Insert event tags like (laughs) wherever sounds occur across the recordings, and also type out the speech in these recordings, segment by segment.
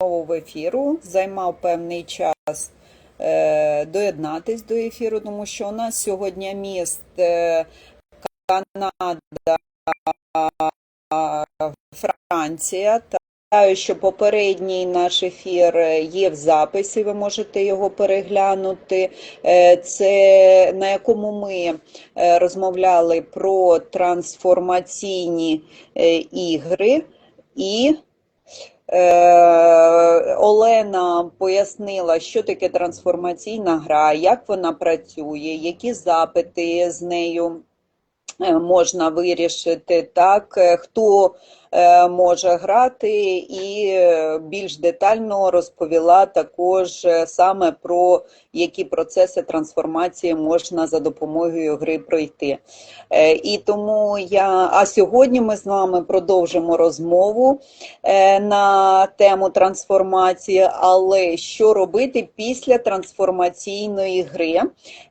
знову в ефіру. Займав певний час е, доєднатись до ефіру, тому що у нас сьогодні міст е, Канада, Франція. Нагадаю, що попередній наш ефір є в записі, ви можете його переглянути. Е, Це на якому ми е, розмовляли про трансформаційні е, ігри і Олена пояснила, що таке трансформаційна гра, як вона працює, які запити з нею е, можна вирішити, так, е, хто е, може грати, і е, більш детально розповіла також е, саме про які процеси трансформації можна за допомогою гри пройти. Е, І тому я, а сьогодні ми з вами продовжимо розмову е, на тему трансформації, але що робити після трансформаційної гри,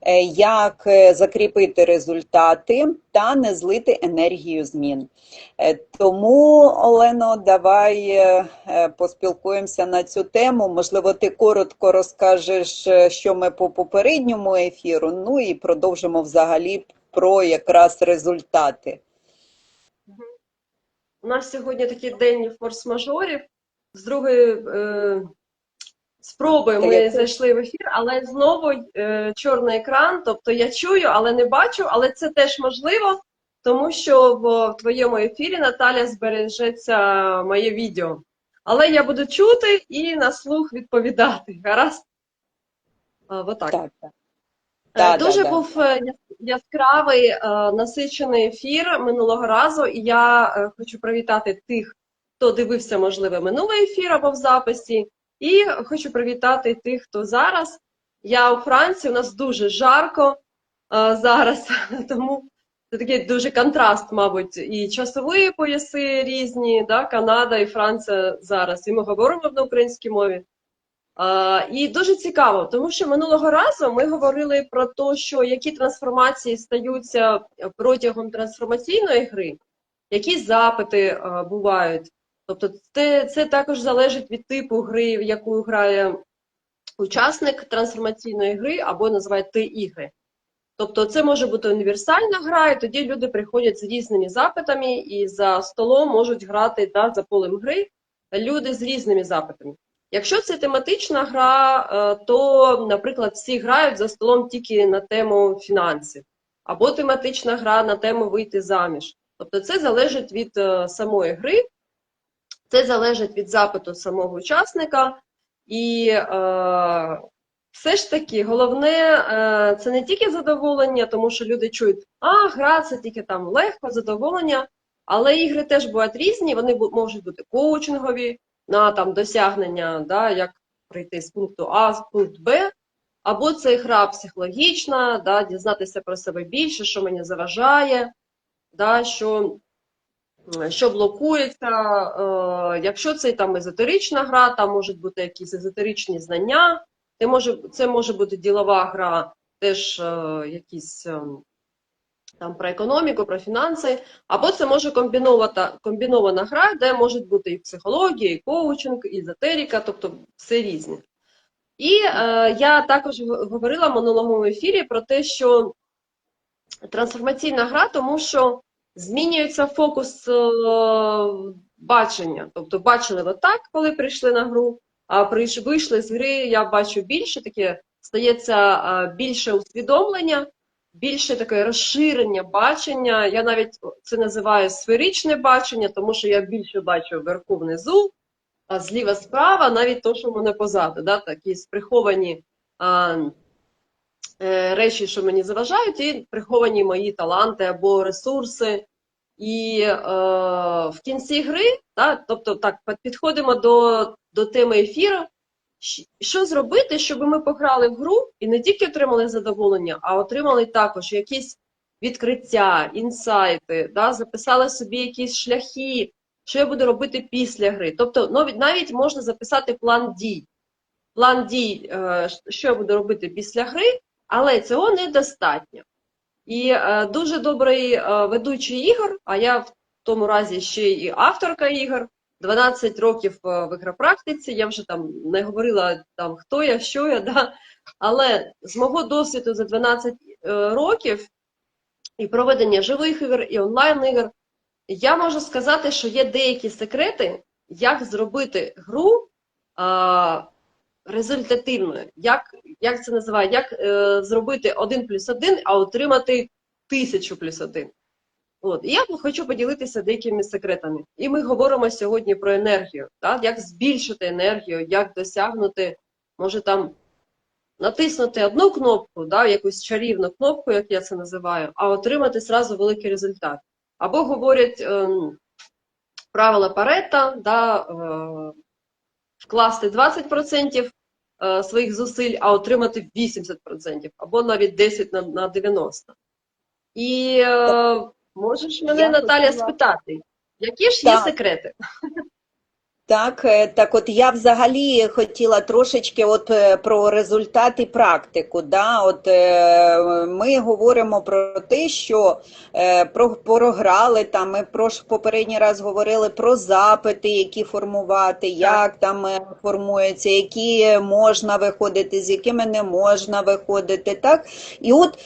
Е, як закріпити результати та не злити енергію змін. Тому, Олено, давай поспілкуємося на цю тему. Можливо, ти коротко розкажеш, що ми по попередньому ефіру, ну і продовжимо взагалі про якраз результати. У нас сьогодні такий день форс-мажорів. З другої е, спроби ми зайшли в ефір, але знову е, чорний екран. Тобто я чую, але не бачу. Але це теж можливо, тому що в, в твоєму ефірі Наталя збережеться моє відео. Але я буду чути і на слух відповідати. Гаразд? А, отак. Так, так. Е, Да, Дуже да, да. був е, яс- яскравий, е, насичений ефір минулого разу, і я е, хочу привітати тих, хто дивився, можливо, минулий ефір або в записі, і хочу привітати тих, хто зараз. Я у Франції, у нас дуже жарко е, зараз, (laughs) тому це такий дуже контраст, мабуть, і часові пояси різні, да, Канада і Франція зараз. І ми говоримо на українській мові. А, І дуже цікаво, тому що минулого разу ми говорили про те, що які трансформації стаються протягом трансформаційної гри, які запити бувають. Тобто, це, це також залежить від типу гри, в яку грає учасник трансформаційної гри, або називають ти ігри. Тобто, це може бути універсальна гра, і тоді люди приходять з різними запитами і за столом можуть грати да, за полем гри люди з різними запитами. Якщо це тематична гра, е, то, наприклад, всі грають за столом тільки на тему фінансів, або тематична гра на тему вийти заміж. Тобто це залежить від е, самої гри, це залежить від запиту самого учасника. І е, все ж таки головне е, це не тільки задоволення, тому що люди чують, а гра це тільки там легко, задоволення, але ігри теж бувають різні, вони можуть бути коучингові на там досягнення, да, як прийти з пункту А в пункт Б, або це гра психологічна, да, дізнатися про себе більше, що мені заважає, да, що, що блокується. Е, якщо це там езотерична гра, там можуть бути якісь езотеричні знання, це може, це може бути ділова гра, теж е, якісь. Там про економіку, про фінанси, або це може комбінована, гра, де можуть бути і психологія, і коучинг, і езотерика, тобто все різне. І е, я також говорила в минулому ефірі про те, що трансформаційна гра, тому що змінюється фокус е, бачення. Тобто бачили отак, коли прийшли на гру, а прийш- вийшли з гри, я бачу більше, таке стається е, більше усвідомлення більше таке розширення бачення. Я навіть це називаю сферичне бачення, тому що я більше бачу вверху внизу, а зліва справа, навіть то, що в мене позаду, да, такі приховані а, е, речі, що мені заважають, і приховані мої таланти або ресурси. І е, в кінці гри, да, тобто так, підходимо до, до теми ефіру. Що зробити, щоб ми пограли в гру і не тільки отримали задоволення, а отримали також якісь відкриття, інсайти, да, записали собі якісь шляхи, що я буду робити після гри. Тобто навіть, навіть можна записати план дій. План дій, е, що я буду робити після гри, але цього недостатньо. І е, дуже добрий е, ведучий ігор, а я в тому разі ще і авторка ігор, 12 років е, в ігропрактиці, я вже там не говорила там хто я, що я, да? але з мого досвіду за 12 е, років і проведення живих ігор, і онлайн ігор, я можу сказати, що є деякі секрети, як зробити гру а, результативною. Як, як це називає? Як е, зробити 1 плюс 1, а отримати тисячу плюс 1. От. І я хочу поділитися деякими секретами. І ми говоримо сьогодні про енергію, так? як збільшити енергію, як досягнути, може там натиснути одну кнопку, да, якусь чарівну кнопку, як я це називаю, а отримати зразу великий результат. Або говорять ем, правила Паретта, да, е, вкласти 20% е, своїх зусиль, а отримати 80%, або навіть 10 на, на 90%. І е, можеш мене, Наталя, спитати, які ж є секрети? Так, е, так от я взагалі хотіла трошечки от е, про результат і практику. Да? От е, ми говоримо про те, що про програли там. Ми про попередній раз говорили про запити, які формувати, як там формуються, які можна виходити, з якими не можна виходити. Так, і от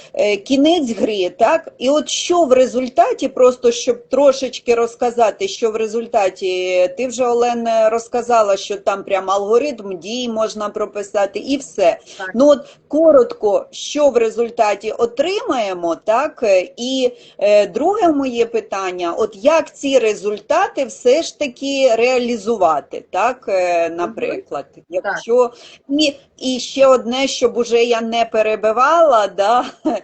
кінець гри, так, і от що в результаті, просто щоб трошечки розказати, що в результаті ти вже Олен розказала, що там прям алгоритм дій можна прописати, і все. Так. Ну от коротко, що в результаті отримаємо, так е, і е, друге моє питання: от як ці результати все ж таки реалізувати, так, е, наприклад, якщо і, і ще одне, щоб уже я не перебивала, да, (laughs)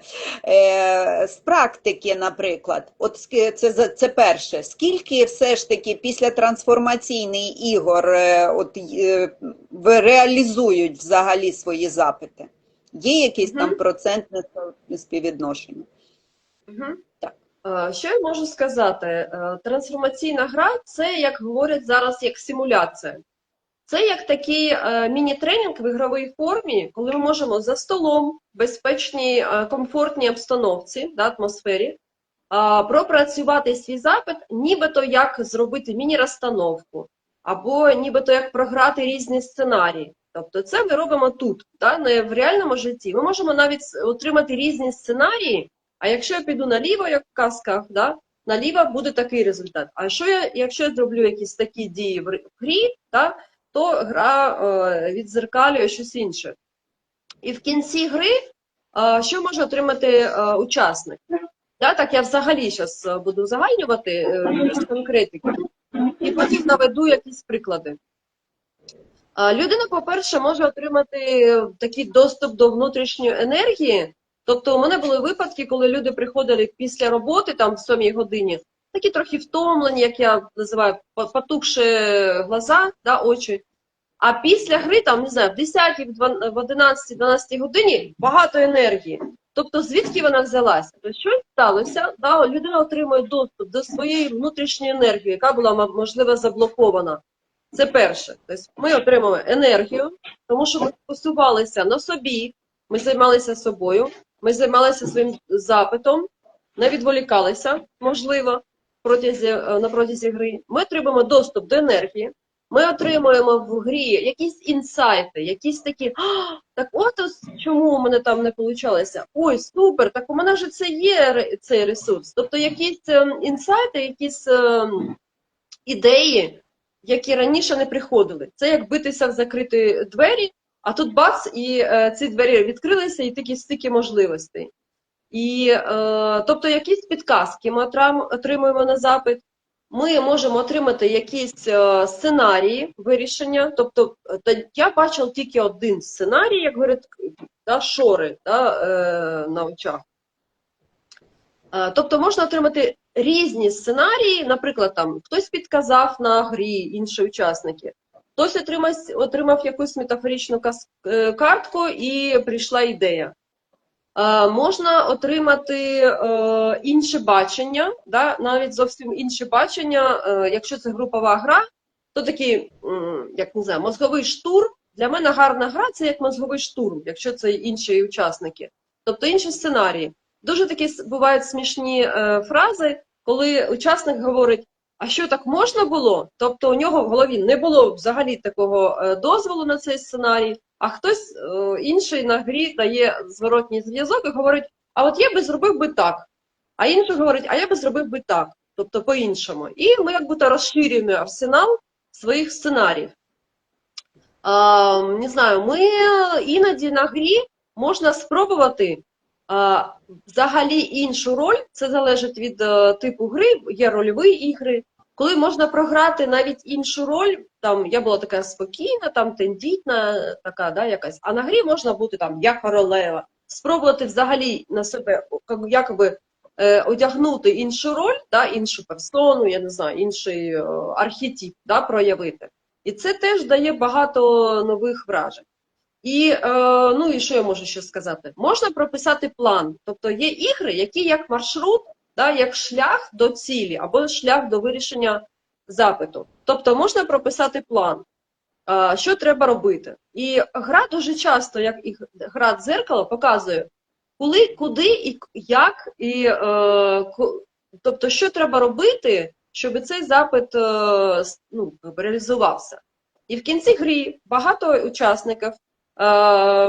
е, з практики, наприклад, от це, це перше, скільки все ж таки після трансформаційних ігор е, от, е, реалізують взагалі свої запити? Є якесь там процентне співвідношення? Мгм. Так. Е, Що я можу сказати? Трансформаційна гра це, як говорять зараз, як симуляція. Це як такий міні-тренінг в ігровій формі, коли ми можемо за столом, в безпечній, комфортній обстановці, да, атмосфері, пропрацювати свій запит, нібито як зробити міні-розстановку, або нібито як програти різні сценарії. Тобто це ми робимо тут, да, не в реальному житті. Ми можемо навіть отримати різні сценарії, а якщо я піду наліво, як в казках, да, наліво буде такий результат. А що я, якщо я зроблю якісь такі дії в грі, да, то гра е, відзеркалює щось інше. І в кінці гри е, що може отримати е, учасник? Да, так я взагалі зараз буду узагальнювати е, без конкретики, і потім наведу якісь приклади. Людина, по-перше, може отримати такий доступ до внутрішньої енергії. Тобто, у мене були випадки, коли люди приходили після роботи, там в 7 годині, такі трохи втомлені, як я називаю, по- потухши глаза, да, очі. А після гри, там, не знаю, в 10, в 12, в 11, 12 годині багато енергії. Тобто, звідки вона взялася? Тобто, щось сталося, да, людина отримує доступ до своєї внутрішньої енергії, яка була, можливо, заблокована. Це перше. Тобто ми отримали енергію, тому що ми фокусувалися на собі, ми займалися собою, ми займалися своїм запитом, не відволікалися, можливо, протязі, е, на протязі гри. Ми отримуємо доступ до енергії. Ми отримуємо в грі якісь інсайти, якісь такі, «А, так от ось чому у мене там не вийшло. Ой, супер, так у мене ж це є цей ресурс. Тобто якісь ем, інсайти, якісь ем, ідеї, які раніше не приходили. Це як битися в закриті двері, а тут бац, і е, ці двері відкрилися, і такі стільки можливостей. І, е, тобто, якісь підказки ми отримуємо на запит. Ми можемо отримати якісь е, сценарії вирішення. Тобто, е, я бачив тільки один сценарій, як говорять, да, шори да, е, на очах. Тобто можна отримати різні сценарії, наприклад, там хтось підказав на грі інші учасники, хтось отримав, отримав якусь е, картку і прийшла ідея. Е, Можна отримати е, інше бачення, да, навіть зовсім інше бачення. Е, Якщо це групова гра, то такий, як не знаю, мозговий штурм. Для мене гарна гра це як мозговий штурм, якщо це інші учасники. Тобто інші сценарії. Дуже такі бувають смішні фрази, коли учасник говорить: а що так можна було? Тобто у нього в голові не було взагалі такого дозволу на цей сценарій, а хтось е, інший на грі дає зворотній зв'язок і говорить: а от я би зробив би так. А інший говорить, а я би зробив би так, тобто по-іншому. І ми як будто розширюємо арсенал своїх сценаріїв. А, не знаю, ми іноді на грі можна спробувати а, взагалі іншу роль. Це залежить від е, типу гри, є рольові ігри. Коли можна програти навіть іншу роль, там я була така спокійна, там тендітна, така, да, якась. А на грі можна бути там я королева, спробувати взагалі на себе якби е, одягнути іншу роль, да, іншу персону, я не знаю, інший е, архетип да, проявити. І це теж дає багато нових вражень. І е, ну і що я можу ще сказати? Можна прописати план. Тобто є ігри, які як маршрут, да, як шлях до цілі або шлях до вирішення запиту. Тобто можна прописати план, що треба робити. І гра дуже часто, як і гра дзеркало, показує, коли, куди і як, і е, тобто, що треба робити, щоб цей запит е, ну, реалізувався. І в кінці гри багато учасників е,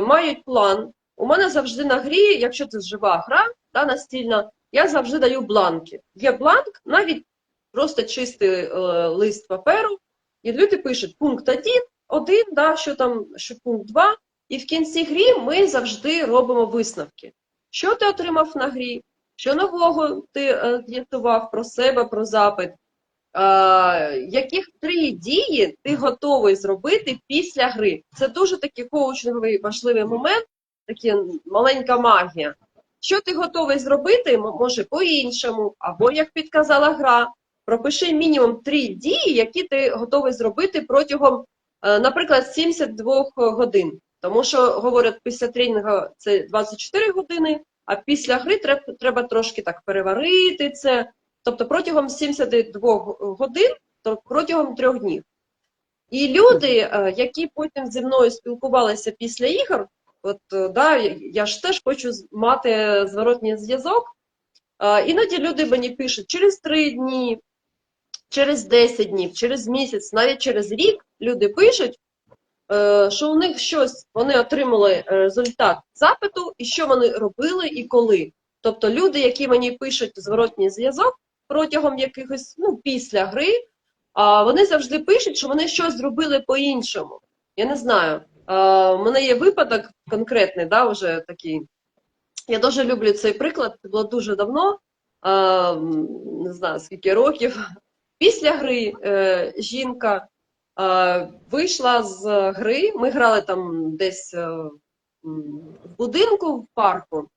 мають план. У мене завжди на грі, якщо це жива гра, да, настільна, я завжди даю бланки. Є бланк, навіть просто чистий е, лист паперу, і люди пишуть пункт 1, один, да, що там, що пункт 2, і в кінці грі ми завжди робимо висновки. Що ти отримав на грі? Що нового ти е, з'ясував про себе, про запит? Е, яких три дії ти готовий зробити після гри? Це дуже такий коучинговий важливий момент, така маленька магія. Що ти готовий зробити, може по-іншому, або як підказала гра, пропиши мінімум три дії, які ти готовий зробити протягом, е, наприклад, 72 годин. Тому що говорять, після тренінгу це 24 години, а після гри треба, треба трошки так переварити це. Тобто протягом 72 годин, то протягом трьох днів. І люди, е, які потім зі мною спілкувалися після ігор, от е, да, я ж теж хочу мати зворотній зв'язок. Іноді люди мені пишуть через три дні, через 10 днів, через місяць, навіть через рік люди пишуть, е, що у них щось вони отримали е, результат запиту, і що вони робили і коли. Тобто люди, які мені пишуть зворотній зв'язок протягом якихось, ну, після гри, вони завжди пишуть, що вони щось зробили по-іншому. Я не знаю. У мене є випадок конкретний, да, вже такий. Я дуже люблю цей приклад, це було дуже давно, не знаю скільки років. Після гри е, жінка е, вийшла з гри. Ми грали там десь е, в будинку в парку,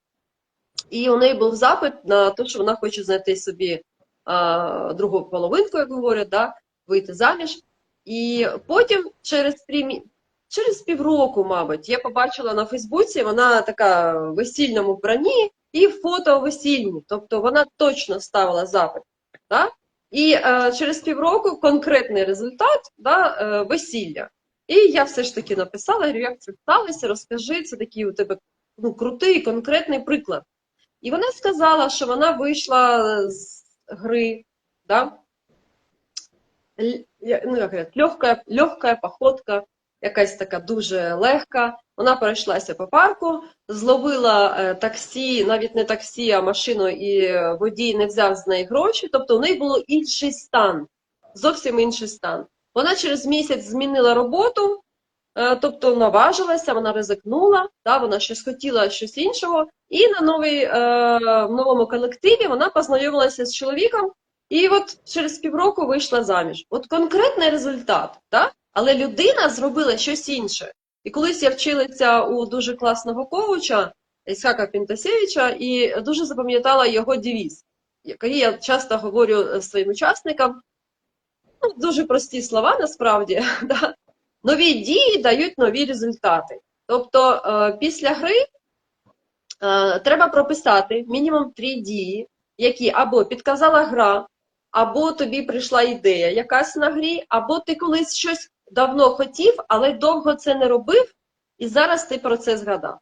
і у неї був запит на те, що вона хоче знайти собі е, другу половинку, як говорять, да, вийти заміж. І потім через три мі- через півроку, мабуть, я побачила на Фейсбуці, вона така в весільному вбранні і фото весільні. Тобто вона точно ставила запит. Да? І е, через півроку конкретний результат да, е, весілля. І я все ж таки написала, говорю, як це сталося, розкажи, це такий у тебе ну, крутий, конкретний приклад. І вона сказала, що вона вийшла з гри, да? Ну, як легка, легка походка, якась така дуже легка. Вона пройшлася по парку, зловила е, таксі, навіть не таксі, а машину, і водій не взяв з неї гроші. Тобто у неї було інший стан, зовсім інший стан. Вона через місяць змінила роботу, е, тобто наважилася, вона ризикнула, да, вона щось хотіла щось іншого. І на новій, е, в новому колективі вона познайомилася з чоловіком, і от через півроку вийшла заміж. От конкретний результат, да? Але людина зробила щось інше. І колись я вчилася у дуже класного коуча Ісхака Пінтасєвича і дуже запам'ятала його девіз, який я часто говорю е, своїм учасникам. Ну, дуже прості слова насправді. (laughs) Да? Нові дії дають нові результати. Тобто е, після гри е, треба прописати мінімум три дії, які або підказала гра, або тобі прийшла ідея якась на грі, або ти колись щось давно хотів, але довго це не робив, і зараз ти про це згадав.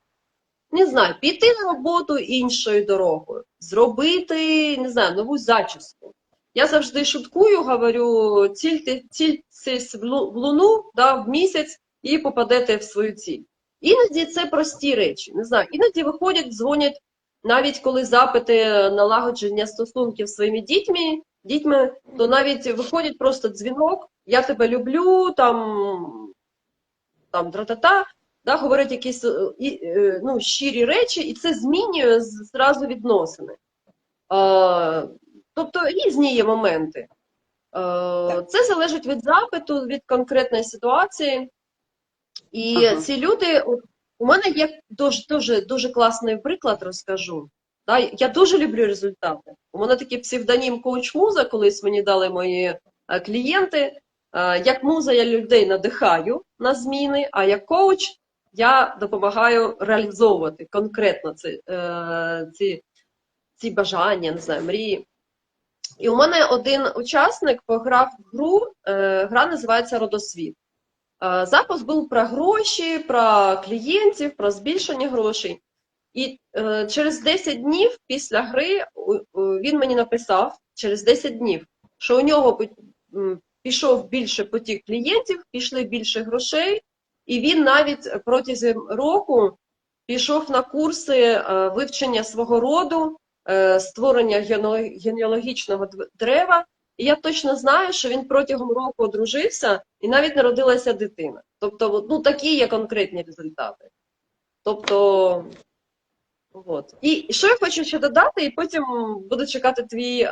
Не знаю, піти на роботу іншою дорогою, зробити, не знаю, нову зачіску. Я завжди шуткую, говорю, цільте, цільтесь в луну да, в місяць і попадете в свою ціль. Іноді це прості речі. Не знаю, іноді виходять, дзвонять, навіть коли запити налагодження стосунків своїми дітьми, дітьми, то навіть виходить просто дзвінок, я тебе люблю, там, там тра-та-та, да, говорять якісь е, і, е, ну, щирі речі, і це змінює зразу відносини. Е, тобто різні є моменти. Е, це залежить від запиту, від конкретної ситуації. І Ага. ці люди, от, у мене є дуже, дуже, дуже класний приклад, розкажу. Да, я дуже люблю результати. У мене такий псевдонім коуч муза, колись мені дали мої клієнти. Е, Як муза я людей надихаю на зміни, а як коуч я допомагаю реалізовувати конкретно ці, е, ці, ці бажання, не знаю, мрії. І у мене один учасник пограв в гру, е, гра називається Родосвіт. Запис був про гроші, про клієнтів, про збільшення грошей. І через 10 днів після гри він мені написав через 10 днів, що у нього пішов більше потік клієнтів, пішли більше грошей, і він навіть протягом року пішов на курси е, вивчення свого роду, е, створення генеалогічного дерева. І я точно знаю, що він протягом року одружився і навіть народилася дитина. Тобто, ну такі є конкретні результати. Тобто, от. І що я хочу ще додати, і потім буду чекати твій, е,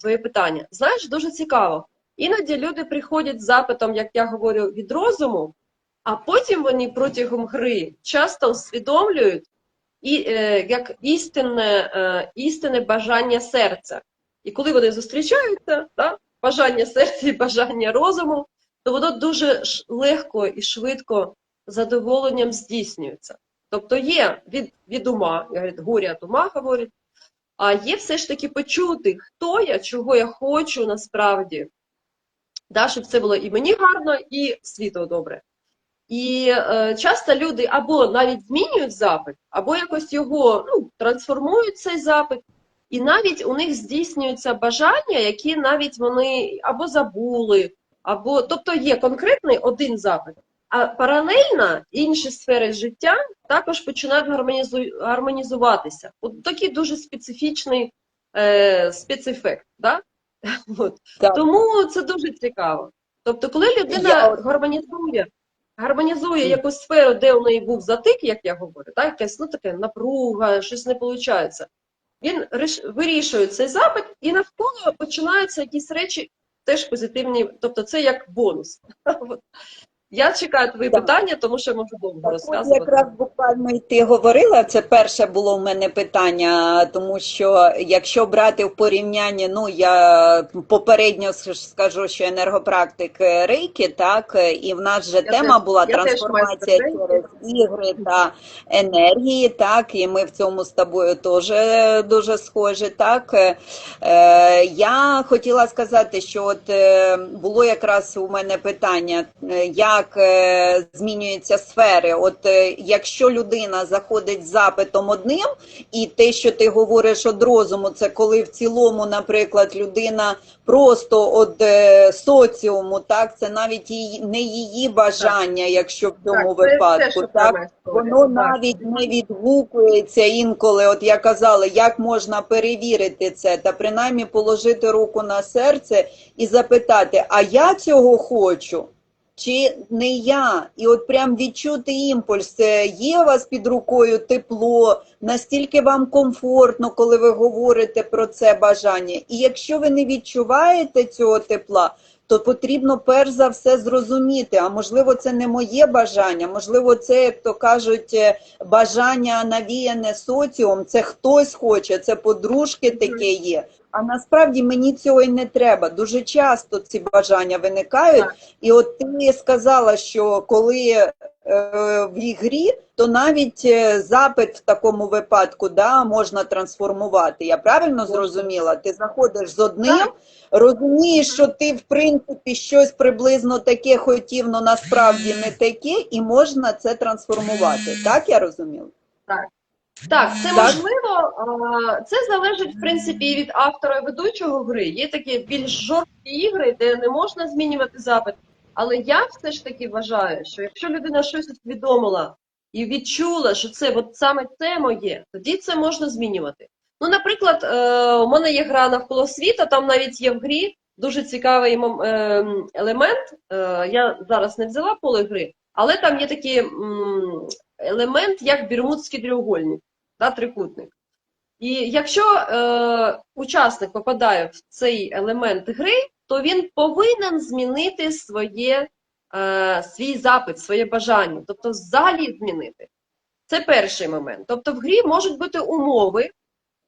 твоє питання. Знаєш, дуже цікаво. Іноді люди приходять з запитом, як я говорю, від розуму, а потім вони протягом гри часто усвідомлюють і, е, як істинне, е, істинне бажання серця. І коли вони зустрічаються, да, бажання серця і бажання розуму, то воно дуже легко і швидко задоволенням здійснюється. Тобто є від, від ума, я горя від ума говорять, а є все ж таки почути, хто я, чого я хочу насправді, да, щоб це було і мені гарно, і світу добре. І е, часто люди або навіть змінюють запит, або якось його ну, трансформують цей запит, і навіть у них здійснюються бажання, які навіть вони або забули, або тобто є конкретний один запит. А паралельно інші сфери життя також починають гармонізу- гармонізуватися. От такий дуже специфічний е, спецефект. Да? (laughs) От. Так. Тому це дуже цікаво. Тобто, коли людина Я гармонізує, гармонізує якусь сферу, де у неї був затик, як я говорю, так, якась ну, таке напруга, щось не виходить. Він вирішує цей запит, і навколо починаються якісь речі теж позитивні, тобто це як бонус. (laughs) Я чекаю твої Так. питання, тому що можу довго Так, от якраз буквально й ти говорила, це перше було в мене питання, тому що якщо брати в порівнянні, ну я попередньо скажу, що енергопрактик е, рейки, так, е, і в нас же Я тема теж- була трансформація через ігри та енергії, так, і ми в цьому з тобою теж дуже схожі, так. Е, Я хотіла сказати, що от е, було якраз у мене питання, е, як е, змінюються сфери. От е, якщо людина заходить з запитом одним, і те, що ти говориш від розуму, це коли в цілому, наприклад, людина просто від е, соціуму, так, це навіть її, не її бажання, якщо в цьому Так, випадку, те, так. Воно Так. навіть не відгукується інколи. От я казала, як можна перевірити це, та принаймні положити руку на серце і запитати, а я цього хочу? Чи не я? І от прям відчути імпульс. Є у вас під рукою тепло, настільки вам комфортно, коли ви говорите про це бажання. І якщо ви не відчуваєте цього тепла, то потрібно перш за все зрозуміти, а можливо, це не моє бажання, можливо, це, як то кажуть, е, бажання навіяне соціум, це хтось хоче, це подружки таке є. А насправді мені цього і не треба. Дуже часто ці бажання виникають. Так. І от ти сказала, що коли е, в ігрі, то навіть е, запит в такому випадку да, можна трансформувати. Я правильно зрозуміла? Ти заходиш з одним, Так. розумієш, що ти в принципі щось приблизно таке хотів, але насправді не таке, і можна це трансформувати. Так я розуміла? Так, це Так. можливо. Це залежить в принципі і від автора і ведучого гри. Є такі більш жорсткі ігри, де не можна змінювати запит. Але я все ж таки вважаю, що якщо людина щось усвідомила і відчула, що це от саме це моє, тоді це можна змінювати. Ну, наприклад, е, у мене є гра навколо світа, там навіть є в грі дуже цікавий е, елемент. Е, Я зараз не взяла поле гри, але там є такий м, елемент, як Бірмудський треугольник, да, трикутник. І якщо е, учасник попадає в цей елемент гри, то він повинен змінити своє, е, свій запит, своє бажання, тобто взагалі змінити. Це перший момент. Тобто в грі можуть бути умови,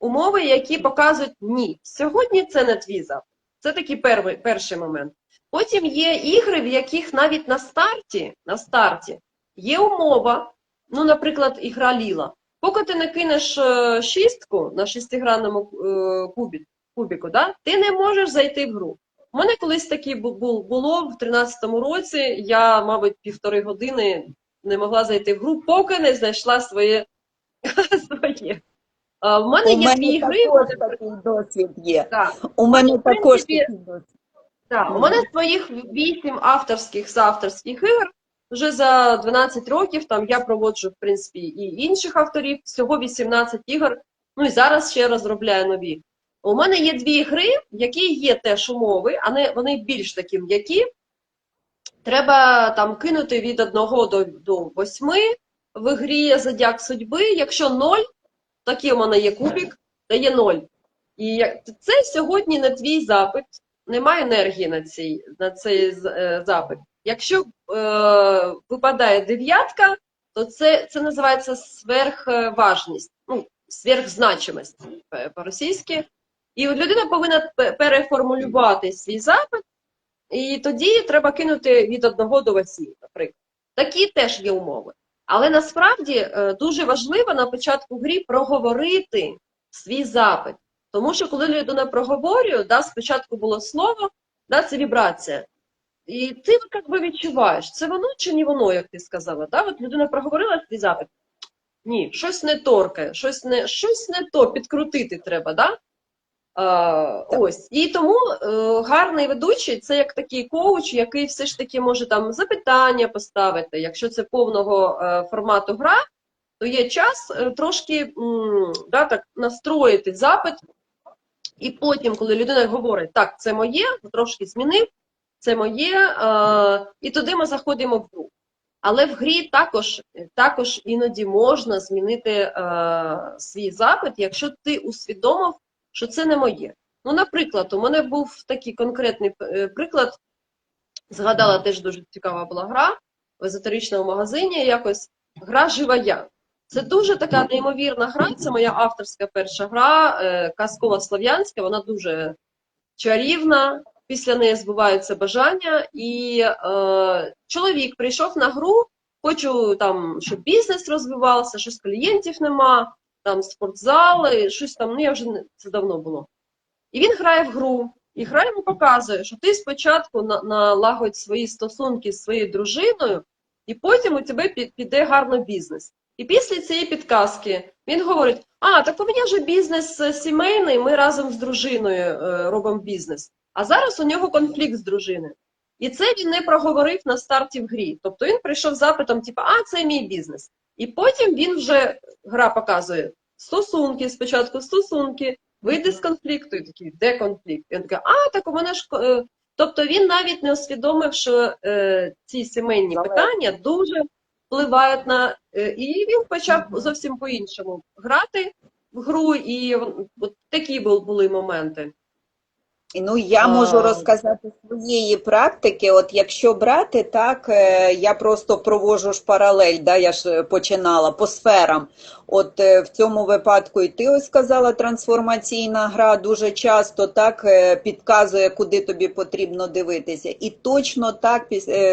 умови, які показують ні, сьогодні це не твій запит. Це такий перший, перший момент. Потім є ігри, в яких навіть на старті, на старті є умова, ну, наприклад, ігра Ліла. Поки ти не кинеш е, шістку на шестигранному е, кубі, кубіку, да, ти не можеш зайти в гру. У мене колись таке бу- бу- було в 13-му році. Я, мабуть, півтори години не могла зайти в гру, поки не знайшла своє. (laughs) своє. А, В мене У є мене дві гри. також такий досвід є. Так. У мене в також принципі, такий досвід. Так, у мене своїх вісім авторських соавторських ігор. Вже за 12 років там я проводжу, в принципі, і інших авторів, всього 18 ігор. Ну і зараз ще розробляю нові. У мене є дві гри, які є теж умови, але вони більш такі м'які. Треба там кинути від 1 до, до 8 в грі Зодіак судьби. Якщо 0, такий у мене є кубик, дає 0. І це сьогодні не твій запит, немає енергії на цей, на цей е, запит. Якщо е, випадає дев'ятка, то це, це називається сверхважність, ну, сверхзначимость е, по-російськи. І людина повинна переформулювати свій запит, і тоді треба кинути від 1 до 8, наприклад. Такі теж є умови. Але насправді е, дуже важливо на початку грі проговорити свій запит. Тому що коли людина проговорює, да, спочатку було слово, да, це вібрація. І ти як би відчуваєш, це воно чи не воно, як ти сказала. Да? От людина проговорила свій запит. Ні, щось не торкає, щось не, щось не то, підкрутити треба, да? А, ось. І тому е, гарний ведучий це як такий коуч, який все ж таки може там запитання поставити. Якщо це повного е, формату гра, то є час е, трошки м, да, так, настроїти запит, і потім, коли людина говорить, так, це моє, трошки змінив, це моє, е, і туди ми заходимо в гру. Але в грі також, також іноді можна змінити е, свій запит, якщо ти усвідомив, що це не моє. Ну, наприклад, у мене був такий конкретний е, приклад. Згадала теж дуже цікава була гра в езотеричному магазині. Якось гра Жива я. Це дуже така неймовірна гра. Це моя авторська перша гра, е, казкова слов'янська. Вона дуже чарівна. Після неї збуваються бажання. І е, чоловік прийшов на гру. Хочу там, щоб бізнес розвивався, щось клієнтів нема, там спортзали, щось там. Ну я вже не це давно було. І він грає в гру, і гра йому показує, що ти спочатку на- налагодь свої стосунки з своєю дружиною, і потім у тебе піде гарно бізнес. І після цієї підказки він говорить: а, так у мене вже бізнес е, сімейний, ми разом з дружиною е, робимо бізнес. А зараз у нього конфлікт з дружиною. І це він не проговорив на старті в грі. Тобто він прийшов з запитом, типу, а, це мій бізнес. І потім він вже гра показує стосунки, спочатку стосунки, вийде з конфлікту, і такий, де конфлікт? Він такий, а, так у мене ж. е, Тобто він навіть не усвідомив, що е, ці сімейні питання дуже впливають на. Е, і він почав зовсім по-іншому грати в гру, і от такі бу- були моменти. Ну, я можу розказати своєї практики. От якщо брати, так, е, я просто провожу ж паралель, да, я ж е, починала по сферам. От е, в цьому випадку і ти ось сказала, трансформаційна гра дуже часто так підказує, куди тобі потрібно дивитися. І точно так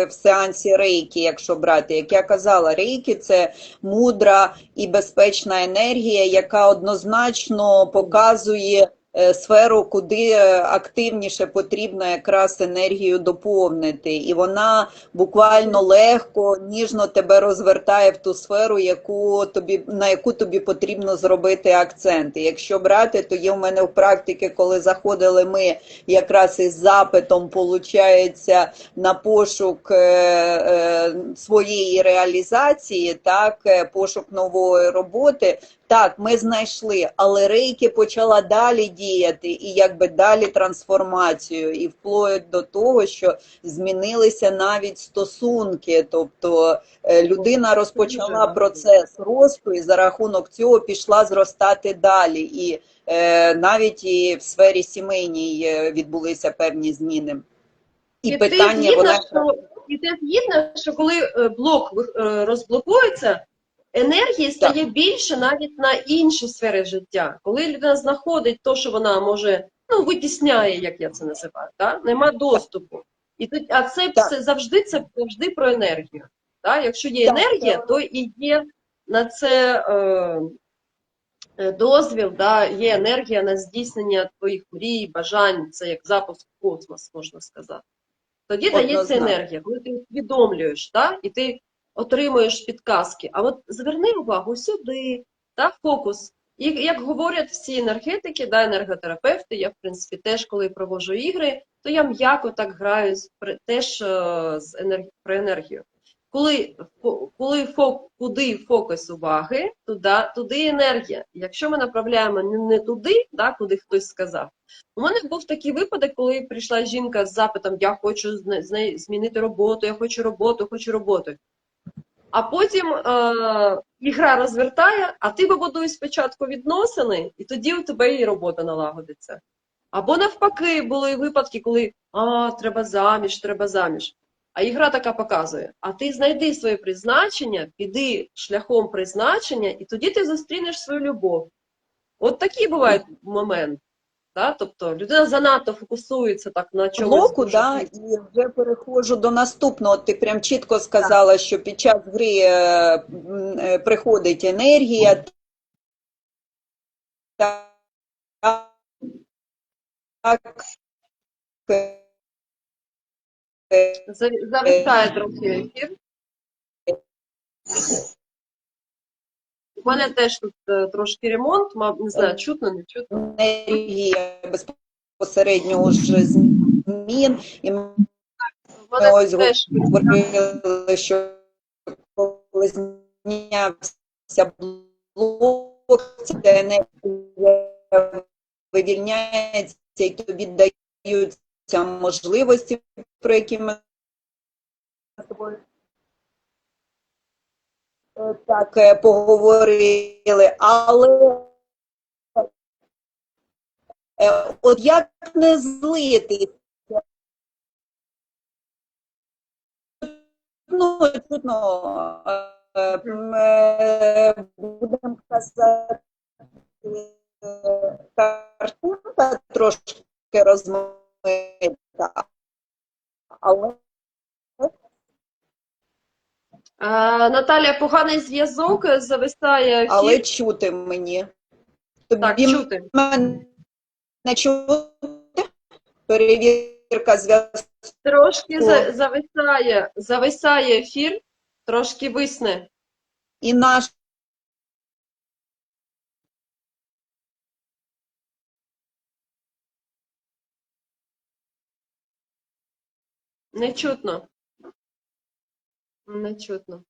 в сеансі рейкі, якщо брати, як я казала, рейкі це мудра і безпечна енергія, яка однозначно показує сферу, куди е, активніше потрібно якраз енергію доповнити, і вона буквально легко, ніжно тебе розвертає в ту сферу, яку тобі на яку тобі потрібно зробити акценти. Якщо брати, то є в мене в практиці, коли заходили ми якраз із запитом, получається на пошук е, е, своєї реалізації, так, е, пошук нової роботи. Так, ми знайшли, але рейки почала далі діяти, і якби далі трансформацію, і вплоть до того, що змінилися навіть стосунки. Тобто е, людина розпочала процес росту, і за рахунок цього пішла зростати далі. І е, навіть і в сфері сімейній е, відбулися певні зміни. І, ти питання згідна, вона що, і ти згідна, що коли е, блок розблокується, енергії стає більше навіть на інші сфери життя. Коли людина знаходить те, що вона може, ну, витісняє, як я це називаю, да? нема доступу. І тут, а це Так. все завжди це завжди про енергію. Да? Якщо є Так, енергія, так. то і є на це е, е, дозвіл, да? є енергія на здійснення твоїх мрій, бажань, це як запуск в космос, можна сказати. Тоді дається енергія, коли ти усвідомлюєш, да? і ти отримуєш підказки. А от зверни увагу сюди, та фокус. І як говорять всі енергетики, да, енерготерапевти, я в принципі теж, коли проводжу ігри, то я м'яко так граю теж е, з енерг... про енергію. Коли, коли фок, куди фокус уваги, туди, туди енергія. Якщо ми направляємо не, туди, да, куди хтось сказав. У мене був такий випадок, коли прийшла жінка з запитом: Я хочу змінити роботу, я хочу роботу, хочу роботу. А потім е, ігра розвертає, а ти побудуй спочатку відносини, і тоді у тебе і робота налагодиться. Або навпаки, були випадки, коли а, треба заміж, треба заміж. А ігра така показує: а ти знайди своє призначення, піди шляхом призначення, і тоді ти зустрінеш свою любов. От такі бувають моменти. Да? Тобто людина занадто фокусується так на чомусь. блоку, да, і вже переходжу до наступного. Ти прям чітко сказала, що під час гри е, е, приходить енергія. Так, так, Заві- Зависає трохи ефір. У мене теж тут е, трошки ремонт, мав, не знаю, чутно, не чутно. енергія безпосередньо вже змін. І ми ось теж говорили, що коли знявся блок, ця енергія вивільняється і тобі даються можливості, про які ми з тобою е, так е, поговорили, але е, от як не злитися? Ну, чутно, е, будемо казати, картинка трошки розмита, але А, Наталя, поганий зв'язок, е, зависає ефір. але чути мені. Тобі Так, чути. мене чути? Перевірка зв'язку. Трошки за- зависає, зависає ефір, трошки висне. І наш Не чутно. Не чутно.